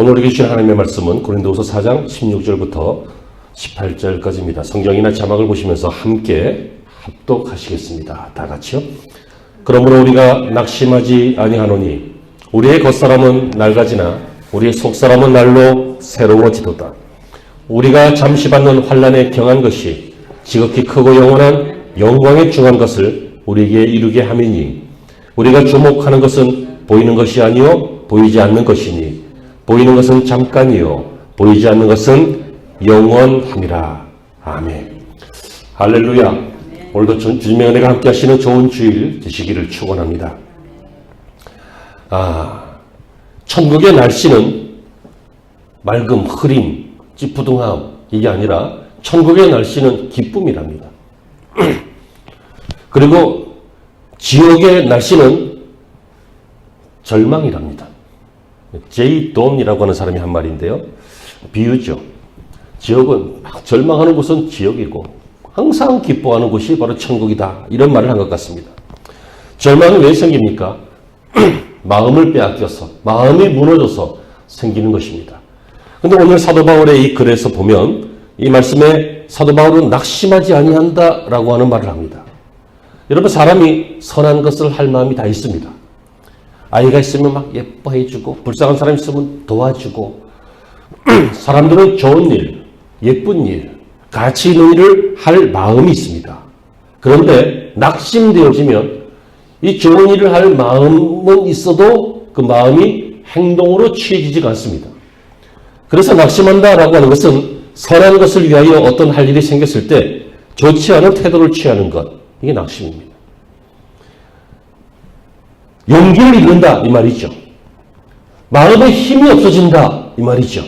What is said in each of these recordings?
오늘 우리에게 주신 하나님의 말씀은 고린도후서 4장 16절부터 18절까지입니다. 성경이나 자막을 보시면서 함께 합독하시겠습니다. 다 같이요. 그러므로 우리가 낙심하지 아니하노니 우리의 겉사람은 낡아지나 우리의 속사람은 날로 새로워지도다. 우리가 잠시 받는 환란에 경한 것이 지극히 크고 영원한 영광에 중한 것을 우리에게 이루게 함이니 우리가 주목하는 것은 보이는 것이 아니요 보이지 않는 것이니 보이는 것은 잠깐이요 보이지 않는 것은 영원함이라. 아멘. 할렐루야. 오늘도 주- 주님의 은혜가 함께 하시는 좋은 주일 되시기를 축원합니다. 아, 천국의 날씨는 맑음, 흐림, 찌푸둥함 이게 아니라 천국의 날씨는 기쁨이랍니다. 그리고 지옥의 날씨는 절망이랍니다. 제이 돈이라고 하는 사람이 한 말인데요. 비유죠. 지옥은 막 절망하는 곳은 지옥이고 항상 기뻐하는 곳이 바로 천국이다. 이런 말을 한 것 같습니다. 절망이 왜 생깁니까? 마음을 빼앗겨서 마음이 무너져서 생기는 것입니다. 근데 오늘 사도 바울의 이 글에서 보면 이 말씀에 사도 바울은 낙심하지 아니한다라고 하는 말을 합니다. 여러분 사람이 선한 것을 할 마음이 다 있습니다. 아이가 있으면 막 예뻐해주고 불쌍한 사람 있으면 도와주고 사람들은 좋은 일, 예쁜 일, 가치 있는 일을 할 마음이 있습니다. 그런데 낙심되어지면 이 좋은 일을 할 마음은 있어도 그 마음이 행동으로 취해지지가 않습니다. 그래서 낙심한다라고 하는 것은 선한 것을 위하여 어떤 할 일이 생겼을 때 좋지 않은 태도를 취하는 것. 이게 낙심입니다. 용기를 잃는다 이 말이죠. 마음에 힘이 없어진다 이 말이죠.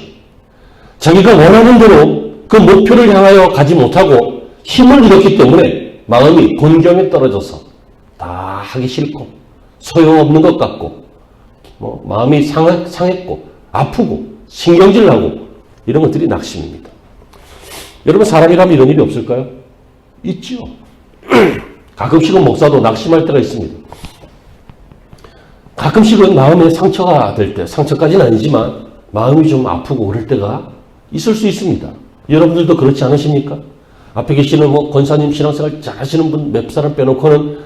자기가 원하는 대로 그 목표를 향하여 가지 못하고 힘을 잃었기 때문에 마음이 곤경에 떨어져서 다 하기 싫고 소용없는 것 같고 뭐 마음이 상하, 상했고 아프고 신경질 나고 이런 것들이 낙심입니다. 여러분 사람이라면 이런 일이 없을까요? 있죠. 가끔씩은 목사도 낙심할 때가 있습니다. 가끔씩은 마음에 상처가 될 때, 상처까지는 아니지만 마음이 좀 아프고 그럴 때가 있을 수 있습니다. 여러분들도 그렇지 않으십니까? 앞에 계시는 뭐 권사님 신앙생활 잘 하시는 분 몇 사람 빼놓고는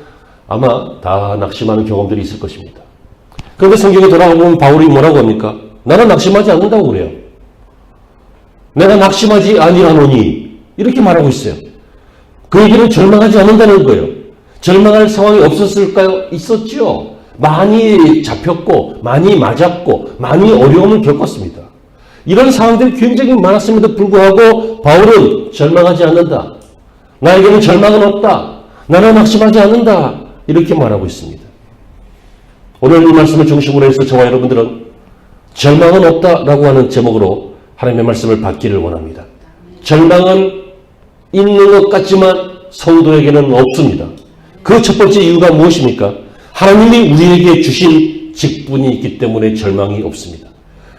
아마 다 낙심하는 경험들이 있을 것입니다. 그런데 성경에 돌아가보면 바울이 뭐라고 합니까? 나는 낙심하지 않는다고 그래요. 내가 낙심하지 아니하노니 이렇게 말하고 있어요. 그 얘기는 절망하지 않는다는 거예요. 절망할 상황이 없었을까요? 있었죠. 많이 잡혔고, 많이 맞았고, 많이 어려움을 겪었습니다. 이런 상황들이 굉장히 많았음에도 불구하고 바울은 절망하지 않는다. 나에게는 절망은 없다. 나는 낙심하지 않는다. 이렇게 말하고 있습니다. 오늘 이 말씀을 중심으로 해서 저와 여러분들은 절망은 없다라고 하는 제목으로 하나님의 말씀을 받기를 원합니다. 절망은 있는 것 같지만 성도에게는 없습니다. 그 첫 번째 이유가 무엇입니까? 하나님이 우리에게 주신 직분이 있기 때문에 절망이 없습니다.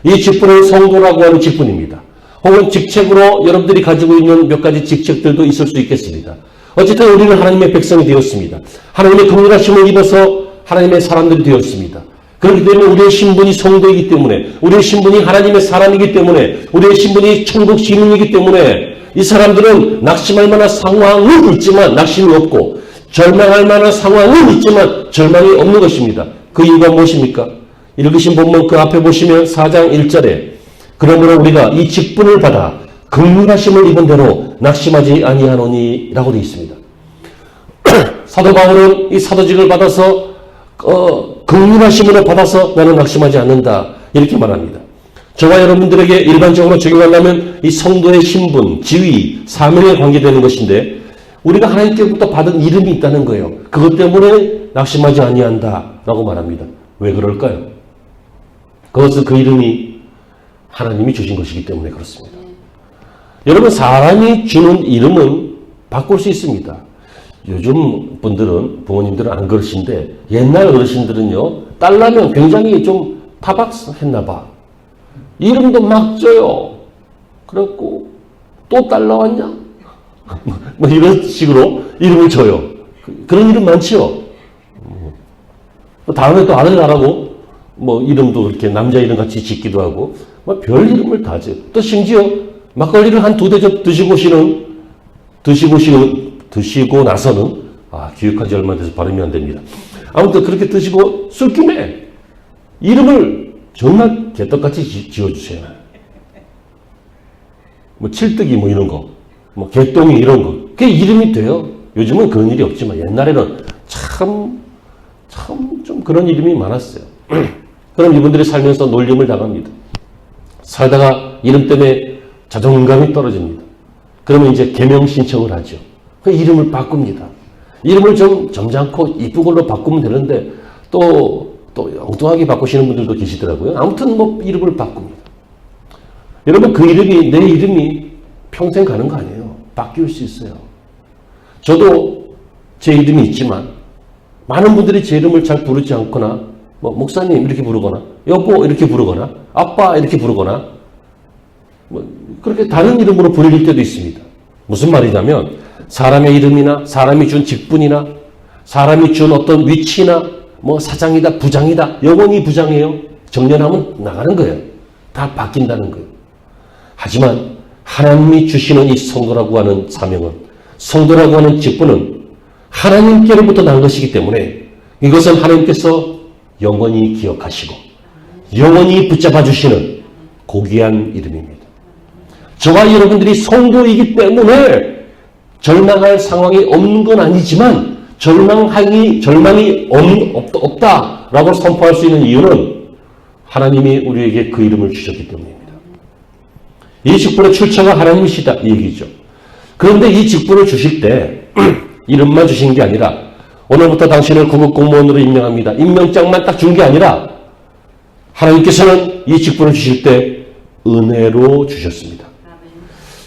이 직분은 성도라고 하는 직분입니다. 혹은 직책으로 여러분들이 가지고 있는 몇 가지 직책들도 있을 수 있겠습니다. 어쨌든 우리는 하나님의 백성이 되었습니다. 하나님의 긍휼하심을 입어서 하나님의 사람들이 되었습니다. 그렇기 때문에 우리의 신분이 성도이기 때문에 우리의 신분이 하나님의 사람이기 때문에 우리의 신분이 천국 시민이기 때문에 이 사람들은 낙심할 만한 상황은 있지만 낙심이 없고 절망할 만한 상황은 있지만 절망이 없는 것입니다. 그 이유가 무엇입니까? 읽으신 본문 그 앞에 보시면 4장 1절에 그러므로 우리가 이 직분을 받아 극률하심을 입은 대로 낙심하지 아니하노니 라고 되어 있습니다. 사도 바울은 이 사도직을 받아서 어, 극률하심을 받아서 나는 낙심하지 않는다 이렇게 말합니다. 저와 여러분들에게 일반적으로 적용한다면 이 성도의 신분, 지위, 사명에 관계되는 것인데 우리가 하나님께부터 받은 이름이 있다는 거예요. 그것 때문에 낙심하지 아니한다 라고 말합니다. 왜 그럴까요? 그것은 그 이름이 하나님이 주신 것이기 때문에 그렇습니다. 여러분 사람이 주는 이름은 바꿀 수 있습니다. 요즘 분들은 부모님들은 안 그러신데 옛날 어르신들은요 딸라면 굉장히 좀 타박했나 봐. 이름도 막 줘요. 그래갖고 또 딸 나왔냐? 뭐 이런 식으로 이름을 줘요. 그- 그런 이름 많지요. 또 다음에 또 아들 나라고 뭐 이름도 이렇게 남자 이름 같이 짓기도 하고 뭐 별 이름을 다 지어. 또 심지어 막걸리를 한 두 대접 드시고 시는 드시고 시는 드시고 나서는 아 기억한 지 얼마 돼서 발음이 안 됩니다. 아무튼 그렇게 드시고 술김에 이름을 정말 개떡같이 지- 지어주세요. 뭐 칠뜨기 뭐 이런 거, 뭐 개똥이 이런 거. 그게 이름이 돼요. 요즘은 그런 일이 없지만 옛날에는 참, 참 좀 그런 이름이 많았어요. 그럼 이분들이 살면서 놀림을 당합니다. 살다가 이름 때문에 자존감이 떨어집니다. 그러면 이제 개명 신청을 하죠. 그 이름을 바꿉니다. 이름을 좀 점잖고 이쁜 걸로 바꾸면 되는데 또, 또 엉뚱하게 바꾸시는 분들도 계시더라고요. 아무튼 뭐 이름을 바꿉니다. 여러분 그 이름이 내 이름이 평생 가는 거 아니에요. 바뀔 수 있어요. 저도 제 이름이 있지만 많은 분들이 제 이름을 잘 부르지 않거나 뭐 목사님 이렇게 부르거나 여보 이렇게 부르거나 아빠 이렇게 부르거나 뭐 그렇게 다른 이름으로 불릴 때도 있습니다. 무슨 말이냐면 사람의 이름이나 사람이 준 직분이나 사람이 준 어떤 위치나 뭐 사장이다 부장이다 영원히 부장이에요. 정년하면 나가는 거예요. 다 바뀐다는 거예요. 하지만 하나님이 주시는 이 성도라고 하는 사명은 성도라고 하는 직분은 하나님께로부터 난 것이기 때문에 이것은 하나님께서 영원히 기억하시고 영원히 붙잡아 주시는 고귀한 이름입니다. 저와 여러분들이 성도이기 때문에 절망할 상황이 없는 건 아니지만 절망하기 절망이 없, 없다, 라고 선포할 수 있는 이유는 하나님이 우리에게 그 이름을 주셨기 때문입니다. 이 직분의 출처가 하나님이시다 이 얘기죠. 그런데 이 직분을 주실 때 이름만 주신 게 아니라 오늘부터 당신을 구급 공무원으로 임명합니다. 임명장만 딱 준 게 아니라 하나님께서는 이 직분을 주실 때 은혜로 주셨습니다.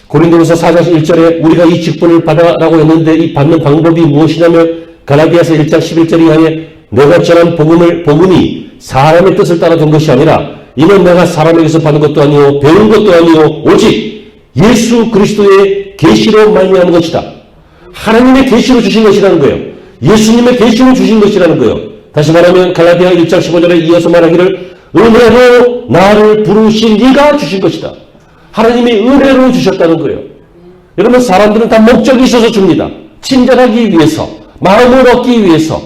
고린도전서 4장 1절에 우리가 이 직분을 받아라고 했는데 이 받는 방법이 무엇이냐면 갈라디아서 1장 11절에 하에 내가 전한 복음을 복음이 사람의 뜻을 따라 된 것이 아니라 이는 내가 사람에게서 받은 것도 아니요 배운 것도 아니요 오직 예수 그리스도의 계시로 말미암은 것이다. 하나님의 계시로 주신 것이라는 거예요. 예수님의 계시로 주신 것이라는 거예요. 다시 말하면 갈라디아 1장 15절에 이어서 말하기를 은혜로 나를 부르신 네가 주신 것이다. 하나님이 은혜로 주셨다는 거예요. 여러분 사람들은 다 목적이 있어서 줍니다. 친절하기 위해서, 마음을 얻기 위해서,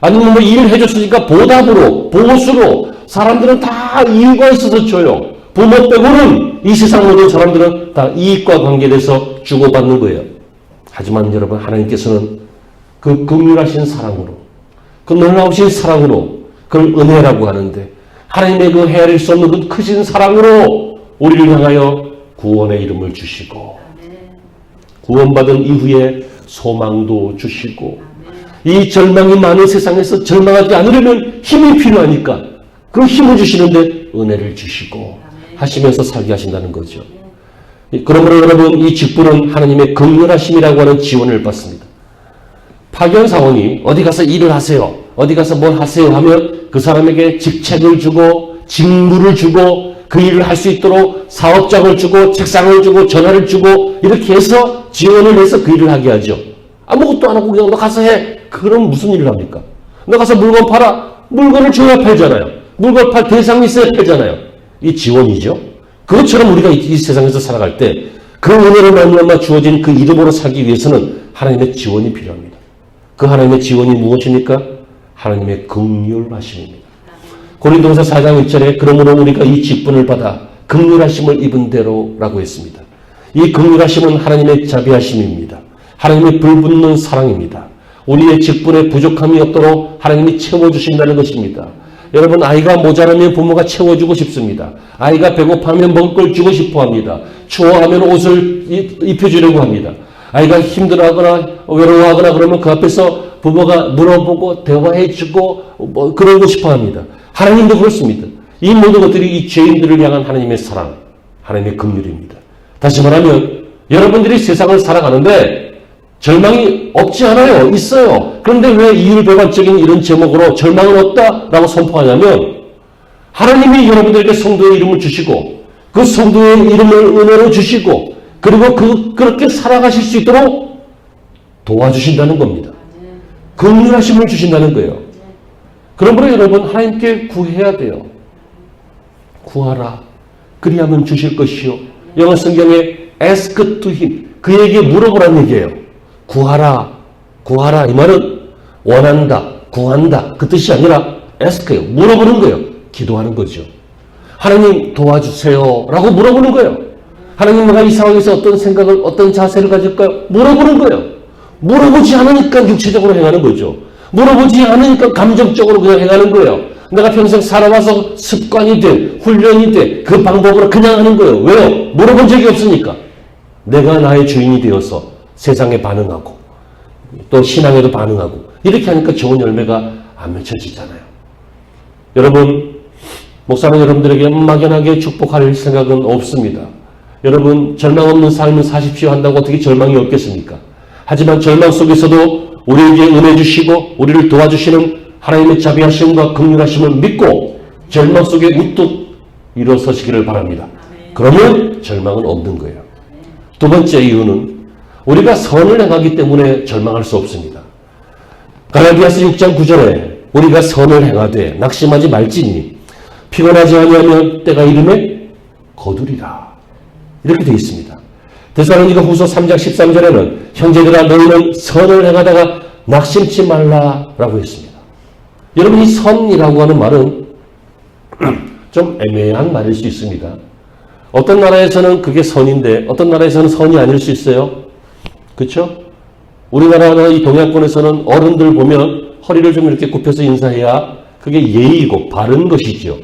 아니면 뭐 일을 해줬으니까 보답으로, 보수로 사람들은 다 이유가 있어서 줘요. 부모 빼고는 이 세상 모든 사람들은 다 이익과 관계돼서 주고받는 거예요. 하지만 여러분 하나님께서는 그 긍휼하신 사랑으로, 그 놀라우신 사랑으로 그걸 은혜라고 하는데 하나님의 그 헤아릴 수 없는 그 크신 사랑으로 우리를 향하여 구원의 이름을 주시고 구원받은 이후에 소망도 주시고 이 절망이 많은 세상에서 절망하지 않으려면 힘이 필요하니까 그 힘을 주시는데 은혜를 주시고 하시면서 살게 하신다는 거죠. 그러므로 여러분 이 직분은 하나님의 긍휼하심이라고 하는 지원을 받습니다. 파견 사원이 어디 가서 일을 하세요. 어디 가서 뭘 하세요 하면 그 사람에게 직책을 주고 직무를 주고 그 일을 할 수 있도록 사업장을 주고 책상을 주고 전화를 주고 이렇게 해서 지원을 해서 그 일을 하게 하죠. 아무것도 안 하고 그냥 너 가서 해. 그럼 무슨 일을 합니까? 너 가서 물건 팔아. 물건을 줘야 팔잖아요. 물건 팔 대상이 있어야 팔잖아요. 이 지원이죠. 그것처럼 우리가 이, 이 세상에서 살아갈 때 그 은혜로 말미암아 주어진 그 이름으로 살기 위해서는 하나님의 지원이 필요합니다. 그 하나님의 지원이 무엇입니까? 하나님의 긍휼하심입니다. 고린도서 4장 1절에 그러므로 우리가 이 직분을 받아 긍휼하심을 입은 대로라고 했습니다. 이 긍휼하심은 하나님의 자비하심입니다. 하나님의 불붙는 사랑입니다. 우리의 직분에 부족함이 없도록 하나님이 채워주신다는 것입니다. 여러분 아이가 모자라면 부모가 채워주고 싶습니다. 아이가 배고파면 먹을 걸 주고 싶어 합니다. 추워하면 옷을 입- 입혀주려고 합니다. 아이가 힘들어하거나 외로워하거나 그러면 그 앞에서 부모가 물어보고 대화해주고 뭐 그러고 싶어 합니다. 하나님도 그렇습니다. 이 모든 것들이 이 죄인들을 향한 하나님의 사랑, 하나님의 긍휼입니다. 다시 말하면 여러분들이 세상을 살아가는데 절망이 없지 않아요. 있어요. 그런데 왜 이율배반적인 이런 제목으로 절망은 없다라고 선포하냐면 하나님이 여러분들에게 성도의 이름을 주시고 그 성도의 이름을 은혜로 주시고 그리고 그 그렇게 살아가실 수 있도록 도와주신다는 겁니다. 긍휼하심을 주신다는 거예요. 그러므로 여러분 하나님께 구해야 돼요. 구하라. 그리하면 주실 것이요. 영어 성경에 ask to him. 그에게 물어보란 얘기예요. 구하라. 구하라. 이 말은 원한다. 구한다. 그 뜻이 아니라 ask예요. 물어보는 거예요. 기도하는 거죠. 하나님 도와주세요. 라고 물어보는 거예요. 하나님 내가 이 상황에서 어떤 생각을, 어떤 자세를 가질까요? 물어보는 거예요. 물어보지 않으니까 육체적으로 행하는 거죠. 물어보지 않으니까 감정적으로 그냥 행하는 거예요. 내가 평생 살아와서 습관이 돼, 훈련이 돼, 그 방법으로 그냥 하는 거예요. 왜요? 물어본 적이 없으니까. 내가 나의 주인이 되어서 세상에 반응하고, 또 신앙에도 반응하고, 이렇게 하니까 좋은 열매가 안 맺혀지잖아요. 여러분, 목사는 여러분들에게 막연하게 축복할 생각은 없습니다. 여러분, 절망 없는 삶을 사십시오 한다고 어떻게 절망이 없겠습니까? 하지만 절망 속에서도 우리에게 은혜 주시고 우리를 도와주시는 하나님의 자비하심과 긍휼하심을 믿고 절망 속에 우뚝 일어서시기를 바랍니다. 그러면 절망은 없는 거예요. 두 번째 이유는 우리가 선을 행하기 때문에 절망할 수 없습니다. 갈라디아서 6장 9절에 우리가 선을 행하되 낙심하지 말지니 피곤하지 아니하면 때가 이름에 거두리라. 이렇게 되어 있습니다. 데살로니가 후서 3장 13절에는 형제들아 너희는 선을 행하다가 낙심치 말라라고 했습니다. 여러분 이 선이라고 하는 말은 좀 애매한 말일 수 있습니다. 어떤 나라에서는 그게 선인데 어떤 나라에서는 선이 아닐 수 있어요. 그렇죠? 우리나라나 이 동양권에서는 어른들 보면 허리를 좀 이렇게 굽혀서 인사해야 그게 예의고 바른 것이죠.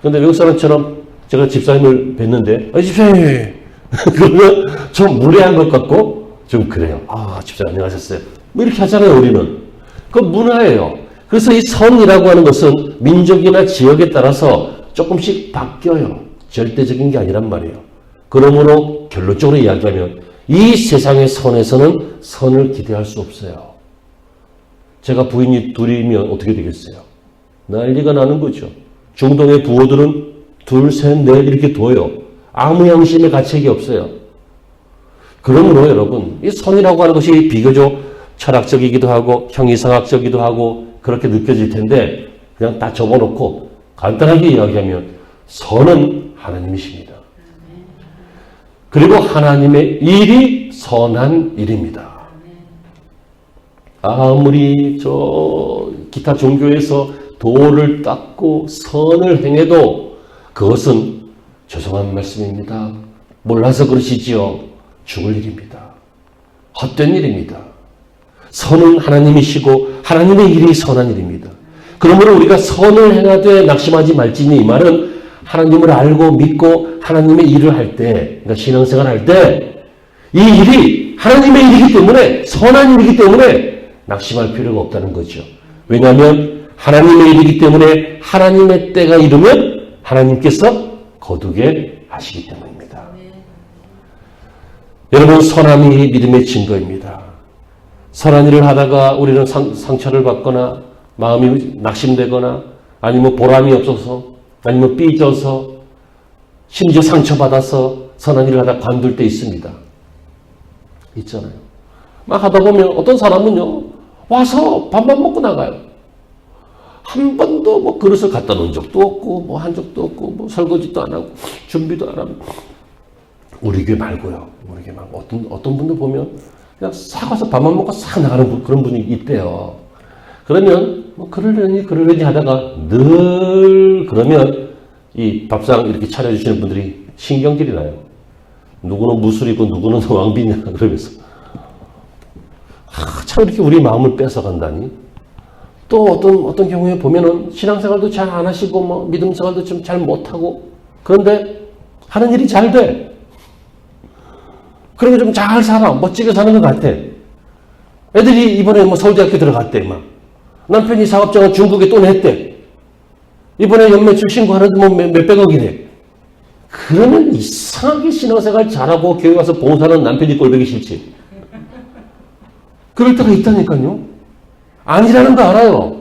그런데 외국 사람처럼 제가 집사님을 뵀는데 아 집사님 그러면 좀 무례한 것 같고 좀 그래요. 아 집사님 안녕하셨어요. 뭐 이렇게 하잖아요 우리는. 그 문화예요. 그래서 이 선이라고 하는 것은 민족이나 지역에 따라서 조금씩 바뀌어요. 절대적인 게 아니란 말이에요. 그러므로 결론적으로 이야기하면 이 세상의 선에서는 선을 기대할 수 없어요. 제가 부인이 둘이면 어떻게 되겠어요? 난리가 나는 거죠. 중동의 부호들은 둘, 셋, 넷 이렇게 둬요. 아무 양심의 가책이 없어요. 그러므로 여러분, 이 선이라고 하는 것이 비교적 철학적이기도 하고 형이상학적이기도 하고 그렇게 느껴질 텐데 그냥 다 접어놓고 간단하게 이야기하면 선은 하나님이십니다. 그리고 하나님의 일이 선한 일입니다. 아무리 저 기타 종교에서 도를 닦고 선을 행해도 그것은 죄송한 말씀입니다. 몰라서 그러시지요. 죽을 일입니다. 헛된 일입니다. 선은 하나님이시고 하나님의 일이 선한 일입니다. 그러므로 우리가 선을 행하되 낙심하지 말지니 이 말은 하나님을 알고 믿고 하나님의 일을 할 때, 그러니까 신앙생활 할 때, 이 일이 하나님의 일이기 때문에, 선한 일이기 때문에 낙심할 필요가 없다는 거죠. 왜냐하면 하나님의 일이기 때문에 하나님의 때가 이르면 하나님께서 거두게 하시기 때문입니다. 여러분, 선함이 믿음의 증거입니다. 선한 일을 하다가 우리는 상, 상처를 받거나 마음이 낙심되거나 아니면 보람이 없어서 아니면 삐져서 심지어 상처받아서 선한 일을 하다 관둘 때 있습니다. 있잖아요. 막 하다 보면 어떤 사람은요, 와서 밥만 먹고 나가요. 한 번도 뭐 그릇을 갖다 놓은 적도 없고, 뭐 한 적도 없고, 뭐 설거지도 안 하고, 준비도 안 하고. 우리 교회 말고요. 우리 교회 말고 어떤, 어떤 분들 보면 그냥 싹 와서 밥만 먹고 싹 나가는 분, 그런 분이 있대요. 그러면 뭐 그러려니 그러려니 하다가 늘 그러면 이 밥상 이렇게 차려주시는 분들이 신경질이 나요. 누구는 무술이고 누구는 왕비냐 그러면서 아, 참 이렇게 우리 마음을 뺏어간다니. 또 어떤 어떤 경우에 보면은 신앙생활도 잘 안 하시고 뭐 믿음 생활도 좀 잘 못하고 그런데 하는 일이 잘 돼. 그리고 좀 잘 살아 멋지게 사는 것 같아. 애들이 이번에 뭐 서울대학교 들어갔대 막. 남편이 사업장을 중국에 또 냈대. 이번에 연매출 신고하는데 뭐 몇, 몇백억이래. 그러면 이상하게 신앙생활 잘하고 교회 가서 봉사하는 남편이 꼴보기 싫지. 그럴 때가 있다니까요. 아니라는 거 알아요.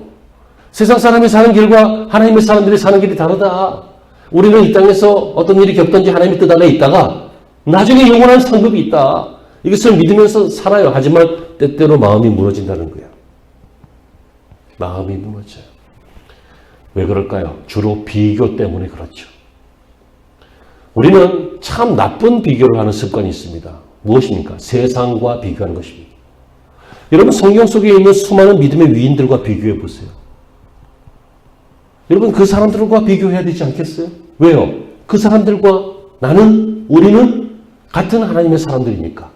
세상 사람이 사는 길과 하나님의 사람들이 사는 길이 다르다. 우리는 이 땅에서 어떤 일이 겪든지 하나님의 뜻 안에 있다가 나중에 영원한 상급이 있다. 이것을 믿으면서 살아요. 하지만 때때로 마음이 무너진다는 거예요. 마음이 무너져요. 왜 그럴까요? 주로 비교 때문에 그렇죠. 우리는 참 나쁜 비교를 하는 습관이 있습니다. 무엇입니까? 세상과 비교하는 것입니다. 여러분 성경 속에 있는 수많은 믿음의 위인들과 비교해 보세요. 여러분 그 사람들과 비교해야 되지 않겠어요? 왜요? 그 사람들과 나는 우리는 같은 하나님의 사람들이니까.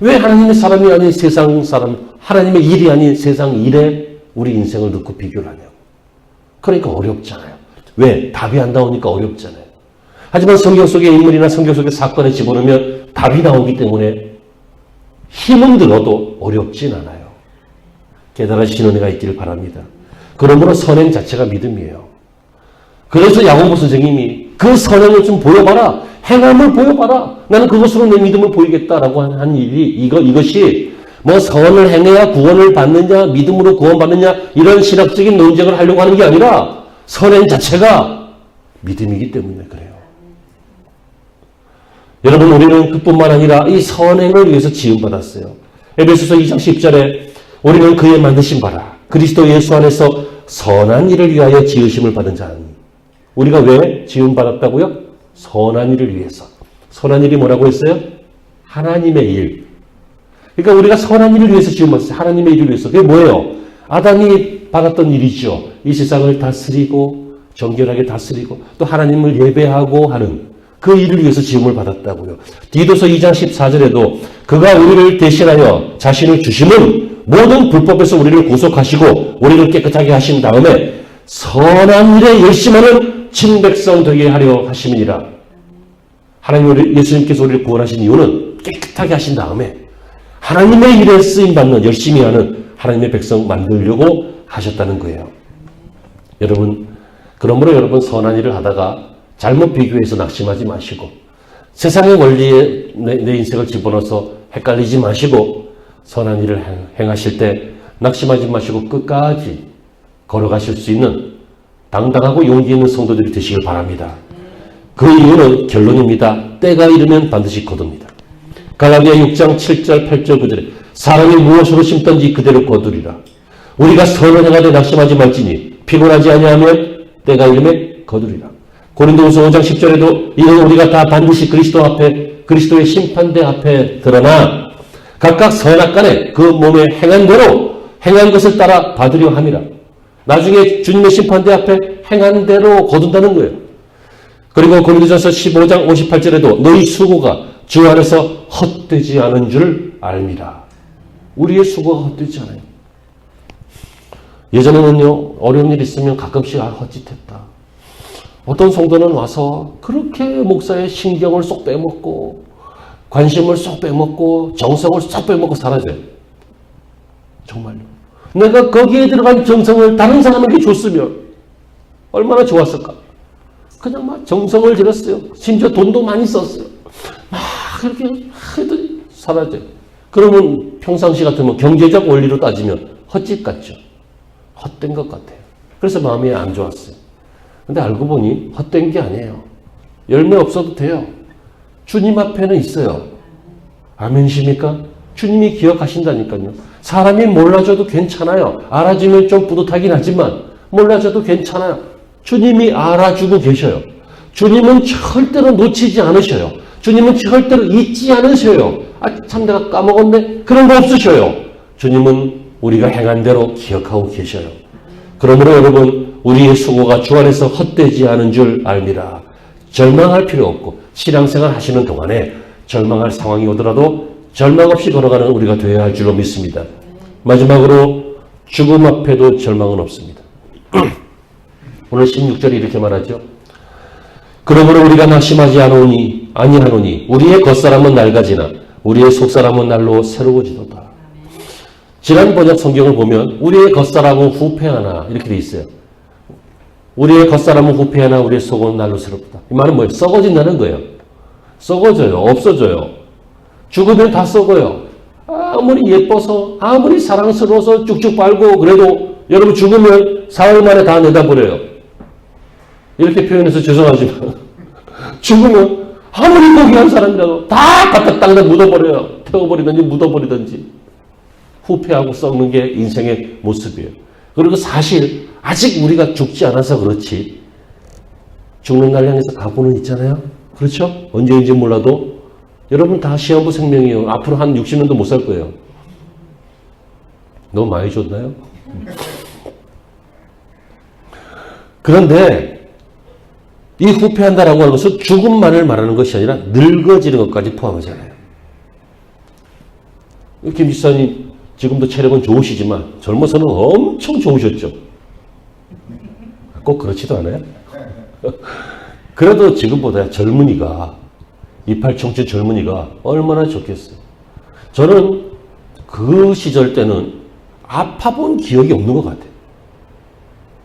왜 하나님의 사람이 아닌 세상 사람, 하나님의 일이 아닌 세상 일에 우리 인생을 넣고 비교를 하냐고. 그러니까 어렵잖아요. 왜? 답이 안 나오니까 어렵잖아요. 하지만 성경 속의 인물이나 성경 속의 사건에 집어넣으면 답이 나오기 때문에 힘은 들어도 어렵진 않아요. 깨달으신 은혜가 있기를 바랍니다. 그러므로 선행 자체가 믿음이에요. 그래서 야고보 선생님이 그 선행을 좀 보여봐라. 행함을 보여봐라. 나는 그것으로 내 믿음을 보이겠다라고 한, 한 일이 이거 이것이 뭐 선을 행해야 구원을 받느냐, 믿음으로 구원받느냐 이런 신학적인 논쟁을 하려고 하는 게 아니라 선행 자체가 믿음이기 때문에 그래요. 여러분 우리는 그뿐만 아니라 이 선행을 위해서 지음 받았어요. 에베소서 2장 10절에 우리는 그의 만드신 바라 그리스도 예수 안에서 선한 일을 위하여 지으심을 받은 자니 우리가 왜 지음 받았다고요? 선한 일을 위해서. 선한 일이 뭐라고 했어요? 하나님의 일. 그러니까 우리가 선한 일을 위해서 지음받았어요. 하나님의 일을 위해서. 그게 뭐예요? 아담이 받았던 일이죠. 이 세상을 다스리고 정결하게 다스리고 또 하나님을 예배하고 하는 그 일을 위해서 지음을 받았다고요. 디도서 2장 14절에도 그가 우리를 대신하여 자신을 주심은 모든 불법에서 우리를 구속하시고 우리를 깨끗하게 하신 다음에 선한 일에 열심하는 친백성 되게 하려 하심이니라. 하나님 우리 예수님께서 우리를 구원하신 이유는 깨끗하게 하신 다음에 하나님의 일에 쓰임 받는 열심히 하는 하나님의 백성 만들려고 하셨다는 거예요. 여러분 그러므로 여러분 선한 일을 하다가 잘못 비교해서 낙심하지 마시고 세상의 원리에 내, 내 인생을 집어넣어서 헷갈리지 마시고 선한 일을 행, 행하실 때 낙심하지 마시고 끝까지 걸어가실 수 있는 당당하고 용기 있는 성도들이 되시길 바랍니다. 그 이유는 결론입니다. 때가 이르면 반드시 거둡니다. 갈라디아 6장 7절 8절 9절에 사람이 무엇으로 심든지 그대로 거두리라. 우리가 선을 행하되 낙심하지 말지니 피곤하지 아니하면 때가 이르면 거두리라. 고린도후서 5장 10절에도 이는 우리가 다 반드시 그리스도 앞에 그리스도의 심판대 앞에 드러나 각각 선악간에 그 몸에 행한 대로 행한 것을 따라 받으려 함이라. 나중에 주님의 심판대 앞에 행한 대로 거둔다는 거예요. 그리고 고린도전서 15장 58절에도 너희 수고가 주 안에서 헛되지 않은 줄 알미라. 우리의 수고가 헛되지 않아요. 예전에는요 어려운 일 있으면 가끔씩 아 헛짓했다. 어떤 성도는 와서 그렇게 목사의 신경을 쏙 빼먹고 관심을 쏙 빼먹고 정성을 쏙 빼먹고 사라져요. 정말요. 내가 거기에 들어간 정성을 다른 사람에게 줬으면 얼마나 좋았을까. 그냥 막 정성을 들였어요. 심지어 돈도 많이 썼어요. 막 그렇게 해도 사라져요. 그러면 평상시 같으면 경제적 원리로 따지면 헛짓 같죠. 헛된 것 같아요. 그래서 마음이 안 좋았어요. 근데 알고 보니 헛된 게 아니에요. 열매 없어도 돼요. 주님 앞에는 있어요. 아멘이십니까? 주님이 기억하신다니까요. 사람이 몰라줘도 괜찮아요. 알아주면 좀 뿌듯하긴 하지만 몰라줘도 괜찮아요. 주님이 알아주고 계셔요. 주님은 절대로 놓치지 않으셔요. 주님은 절대로 잊지 않으셔요. 아, 참 내가 까먹었네? 그런 거 없으셔요. 주님은 우리가 행한 대로 기억하고 계셔요. 그러므로 여러분, 우리의 수고가 주 안에서 헛되지 않은 줄 알미라. 절망할 필요 없고, 신앙생활 하시는 동안에 절망할 상황이 오더라도 절망 없이 걸어가는 우리가 되어야 할 줄로 믿습니다. 마지막으로 죽음 앞에도 절망은 없습니다. 오늘 16절이 이렇게 말하죠. 그러므로 우리가 낙심하지 않으니 아니하노니 우리의 겉사람은 낡아지나 우리의 속사람은 날로 새로워지도다. 지난 번역 성경을 보면 우리의 겉사람은 후패하나 이렇게 돼 있어요. 우리의 겉사람은 후패하나 우리의 속은 날로 새롭다. 이 말은 뭐예요? 썩어진다는 거예요. 썩어져요. 없어져요. 죽으면 다 썩어요. 아무리 예뻐서 아무리 사랑스러워서 쭉쭉 빨고 그래도 여러분 죽으면 사흘 만에 다 내다버려요. 이렇게 표현해서 죄송하지만 죽으면 아무리 고귀한 사람이라도 다 갖다 땅에 묻어버려요. 태워버리든지 묻어버리든지 후패하고 썩는 게 인생의 모습이에요. 그리고 사실 아직 우리가 죽지 않아서 그렇지 죽는 날 향해서 각오는 있잖아요. 그렇죠? 언제인지 몰라도 여러분 다 시한부 생명이에요. 앞으로 한 60년도 못 살 거예요. 너무 많이 줬나요? 그런데 이 후패한다라고 하는 것은 죽음만을 말하는 것이 아니라 늙어지는 것까지 포함하잖아요. 김 지사님 지금도 체력은 좋으시지만 젊어서는 엄청 좋으셨죠. 꼭 그렇지도 않아요. 그래도 지금보다 젊은이가 이팔 청춘 젊은이가 얼마나 좋겠어요. 저는 그 시절 때는 아파본 기억이 없는 것 같아요.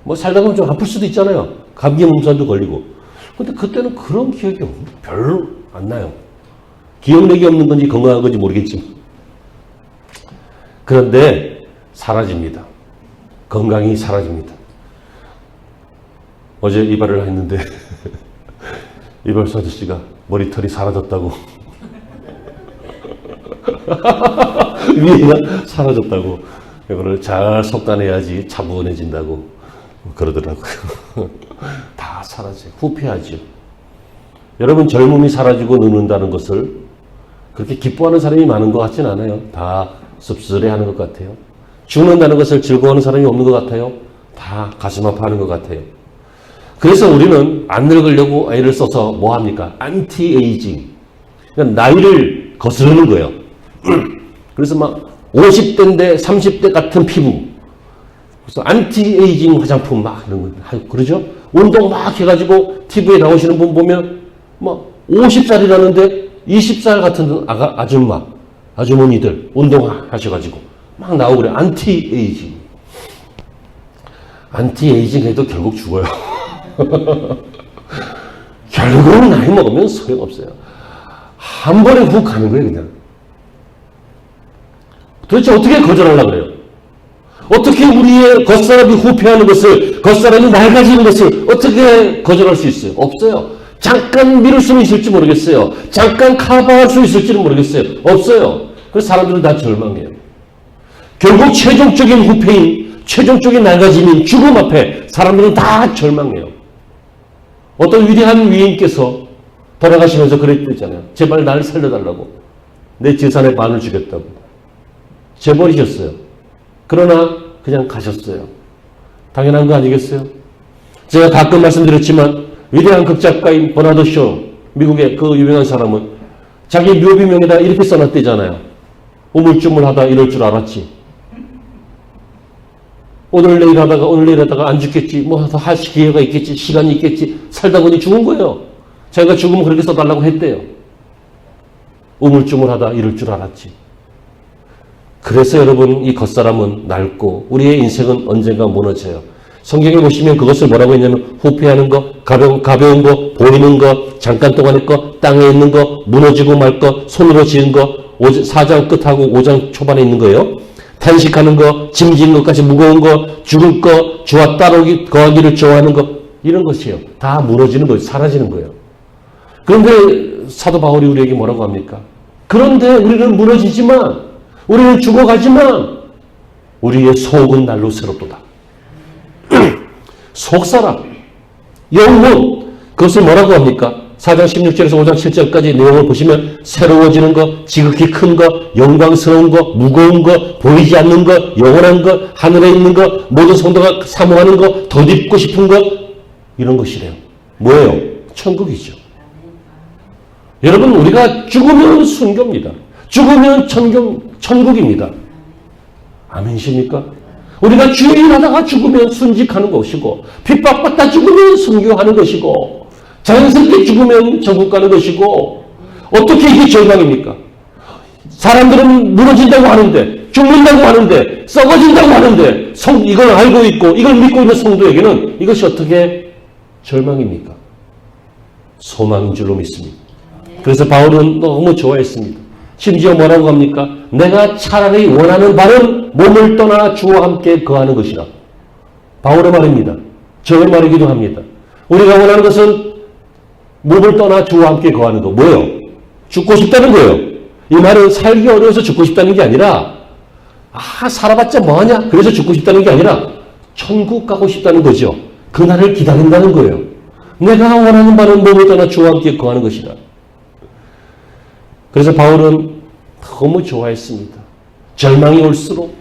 뭐 살다 보면 좀 아플 수도 있잖아요. 감기 몸살도 걸리고. 근데 그때는 그런 기억이 없, 별로 안 나요. 기억력이 없는 건지 건강한 건지 모르겠지만. 그런데 사라집니다. 건강이 사라집니다. 어제 이발을 했는데 이발소 아저씨가 머리털이 사라졌다고 위에가 사라졌다고 이거를 잘 속단해야지 차분해진다고 그러더라고요. 다 사라져요. 후패하죠. 여러분 젊음이 사라지고 늙는다는 것을 그렇게 기뻐하는 사람이 많은 것 같진 않아요. 다 씁쓸해하는 것 같아요. 죽는다는 것을 즐거워하는 사람이 없는 것 같아요. 다 가슴 아파하는 것 같아요. 그래서 우리는 안 늙으려고 애를 써서 뭐 합니까? 안티에이징. 그러니까 나이를 거스르는 거예요. 그래서 막 50대인데 30대 같은 피부. 그래서 안티에이징 화장품 막 이런 거 하고 그러죠? 운동 막 해가지고 TV에 나오시는 분 보면 막 50살이라는데 20살 같은 아가, 아줌마, 아주머니들 운동 하셔가지고 막 나오고 그래. 안티 에이징. 안티 에이징 해도 결국 죽어요. 결국은 나이 먹으면 소용없어요. 한 번에 훅 가는 거예요, 그냥. 도대체 어떻게 거절하려고 그래요? 어떻게 우리의 겉사람이 후패하는 것을, 겉사람이 낡아지는 것을 어떻게 거절할 수 있어요? 없어요. 잠깐 미룰 수는 있을지 모르겠어요. 잠깐 커버할 수 있을지는 모르겠어요. 없어요. 그래서 사람들은 다 절망해요. 결국 최종적인 후패인, 최종적인 낡아짐인 죽음 앞에 사람들은 다 절망해요. 어떤 위대한 위인께서 돌아가시면서 그랬잖아요. 제발 나를 살려달라고. 내 재산의 반을 주겠다고. 재버리셨어요. 그러나 그냥 가셨어요. 당연한 거 아니겠어요? 제가 가끔 말씀드렸지만 위대한 극작가인 버나드 쇼, 미국의 그 유명한 사람은 자기 묘비명에다 이렇게 써놨대잖아요. 우물쭈물하다 이럴 줄 알았지. 오늘 내일 하다가 오늘 내일 하다가 안 죽겠지. 뭐더할 기회가 있겠지. 시간이 있겠지. 살다 보니 죽은 거예요. 자기가 죽으면 그렇게 써달라고 했대요. 우물쭈물하다 이럴 줄 알았지. 그래서 여러분 이 겉사람은 낡고 우리의 인생은 언젠가 무너져요. 성경에 보시면 그것을 뭐라고 했냐면 후패하는 거, 가벼운, 가벼운 거, 보이는 거, 잠깐 동안의 거, 땅에 있는 거, 무너지고 말 거, 손으로 지은 거, 4장 끝하고 5장 초반에 있는 거예요. 탄식하는 거, 짐진 것까지 무거운 거, 죽을 거, 주와 따르기, 거하기를 좋아하는 거, 이런 것이에요. 다 무너지는 거예요. 사라지는 거예요. 그런데 사도 바울이 우리에게 뭐라고 합니까? 그런데 우리는 무너지지만, 우리는 죽어가지만, 우리의 속은 날로 새롭도다. 속사람, 영혼, 그것을 뭐라고 합니까? 4장 16절에서 5장 7절까지 내용을 보시면 새로워지는 것, 지극히 큰 것, 영광스러운 것, 무거운 것, 보이지 않는 것, 영원한 것, 하늘에 있는 것, 모든 성도가 사모하는 것, 덧입고 싶은 것, 이런 것이래요. 뭐예요? 천국이죠. 여러분, 우리가 죽으면 순교입니다. 죽으면 천경, 천국입니다. 아멘이십니까? 우리가 주일하다가 죽으면 순직하는 것이고, 핍박받다 죽으면 순교하는 것이고, 자연스럽게 죽으면 천국 가는 것이고, 어떻게 이게 절망입니까? 사람들은 무너진다고 하는데, 죽는다고 하는데, 썩어진다고 하는데, 성, 이걸 알고 있고, 이걸 믿고 있는 성도에게는 이것이 어떻게 절망입니까? 소망인 줄로 믿습니다. 그래서 바울은 너무 좋아했습니다. 심지어 뭐라고 합니까? 내가 차라리 원하는 바는 몸을 떠나 주와 함께 거하는 것이라. 바울의 말입니다. 저의 말이기도 합니다. 우리가 원하는 것은 몸을 떠나 주와 함께 거하는 거. 뭐예요? 죽고 싶다는 거예요. 이 말은 살기 어려워서 죽고 싶다는 게 아니라, 아, 살아봤자 뭐하냐? 그래서 죽고 싶다는 게 아니라, 천국 가고 싶다는 거죠. 그날을 기다린다는 거예요. 내가 원하는 바는 몸을 떠나 주와 함께 거하는 것이라. 그래서 바울은 너무 좋아했습니다. 절망이 올수록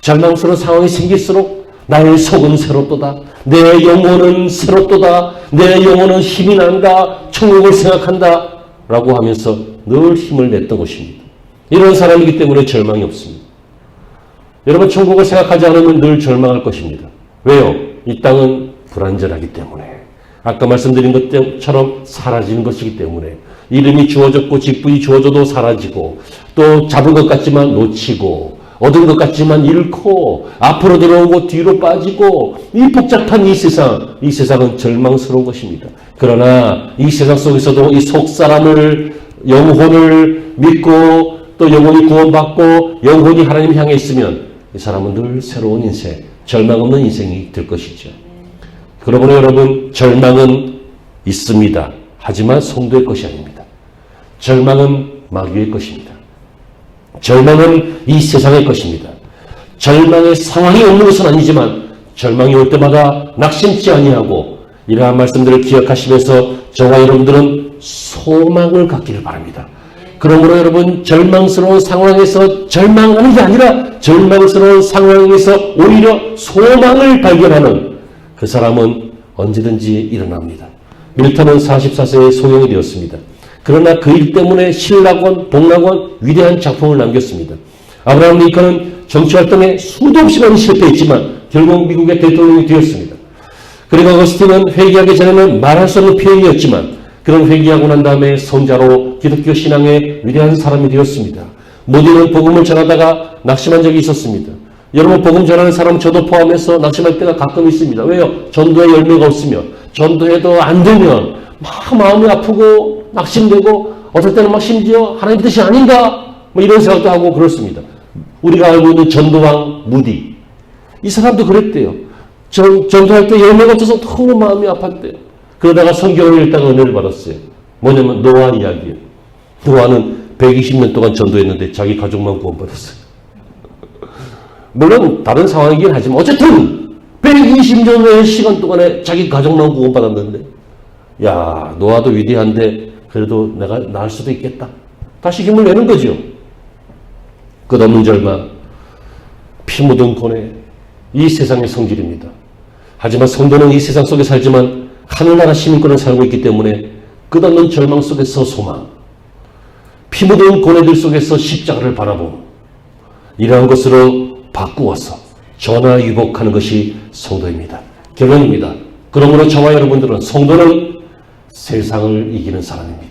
절망스러운 상황이 생길수록 나의 속은 새롭도다. 내 영혼은 새롭도다. 내 영혼은 힘이 난다. 천국을 생각한다. 라고 하면서 늘 힘을 냈던 것입니다. 이런 사람이기 때문에 절망이 없습니다. 여러분 천국을 생각하지 않으면 늘 절망할 것입니다. 왜요? 이 땅은 불안전하기 때문에. 아까 말씀드린 것처럼 사라지는 것이기 때문에 이름이 주어졌고 직분이 주어져도 사라지고 또 잡은 것 같지만 놓치고 얻은 것 같지만 잃고 앞으로 들어오고 뒤로 빠지고 이 복잡한 이 세상 이 세상은 절망스러운 것입니다. 그러나 이 세상 속에서도 이 속사람을 영혼을 믿고 또 영혼이 구원받고 영혼이 하나님 향해 있으면 이 사람은 늘 새로운 인생 절망 없는 인생이 될 것이죠. 그러므로 여러분 절망은 있습니다. 하지만 성도의 것이 아닙니다. 절망은 마귀의 것입니다. 절망은 이 세상의 것입니다. 절망의 상황이 없는 것은 아니지만 절망이 올 때마다 낙심치 아니하고 이러한 말씀들을 기억하시면서 저와 여러분들은 소망을 갖기를 바랍니다. 그러므로 여러분 절망스러운 상황에서 절망하는 게 아니라 절망스러운 상황에서 오히려 소망을 발견하는 그 사람은 언제든지 일어납니다. 밀턴은 44세에 소형이 되었습니다. 그러나 그 일 때문에 신락원, 복락원 위대한 작품을 남겼습니다. 아브라함 링컨은 정치활동에 수도 없이 많이 실패했지만 결국 미국의 대통령이 되었습니다. 그리고 어거스틴은 회개하기 전에는 말할 수 없는 표현이었지만 그런 회개하고 난 다음에 성자로 기독교 신앙의 위대한 사람이 되었습니다. 모두는 복음을 전하다가 낙심한 적이 있었습니다. 여러분 복음 전하는 사람 저도 포함해서 낙심할 때가 가끔 있습니다. 왜요? 전도에 열매가 없으며 전도해도 안 되면 막 마음이 아프고 낙심되고 어떨 때는 막 심지어 하나님 뜻이 아닌가 뭐 이런 생각도 하고 그렇습니다. 우리가 알고 있는 전도왕 무디 이 사람도 그랬대요. 전, 전도할 때 열매가 없어서 너무 마음이 아팠대요. 그러다가 성경을 읽다가 은혜를 받았어요. 뭐냐면 노아 이야기예요. 노아는 120년 동안 전도했는데 자기 가족만 구원받았어요. 물론 다른 상황이긴 하지만 어쨌든 120년의 시간 동안에 자기 가족만 구원받았는데 야 노아도 위대한데 그래도 내가 나을 수도 있겠다. 다시 힘을 내는 거죠. 끝없는 절망, 피 묻은 고뇌, 이 세상의 성질입니다. 하지만 성도는 이 세상 속에 살지만 하늘나라 시민권을 살고 있기 때문에 끝없는 절망 속에서 소망, 피 묻은 고뇌들 속에서 십자가를 바라봄, 이러한 것으로 바꾸어서 전화위복하는 것이 성도입니다. 결론입니다. 그러므로 저와 여러분들은 성도는 세상을 이기는 사람입니다.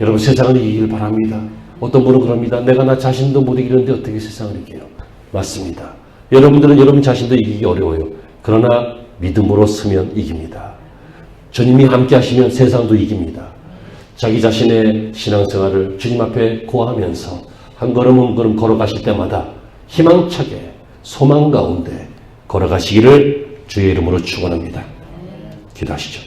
여러분 세상을 이기길 바랍니다. 어떤 분은 그럽니다. 내가 나 자신도 못 이기는데 어떻게 세상을 이겨요? 맞습니다. 여러분들은 여러분 자신도 이기기 어려워요. 그러나 믿음으로 서면 이깁니다. 주님이 함께 하시면 세상도 이깁니다. 자기 자신의 신앙생활을 주님 앞에 고하면서 한 걸음 한 걸음 걸어가실 때마다 희망차게 소망 가운데 걸어가시기를 주의 이름으로 축원합니다. 기도하시죠.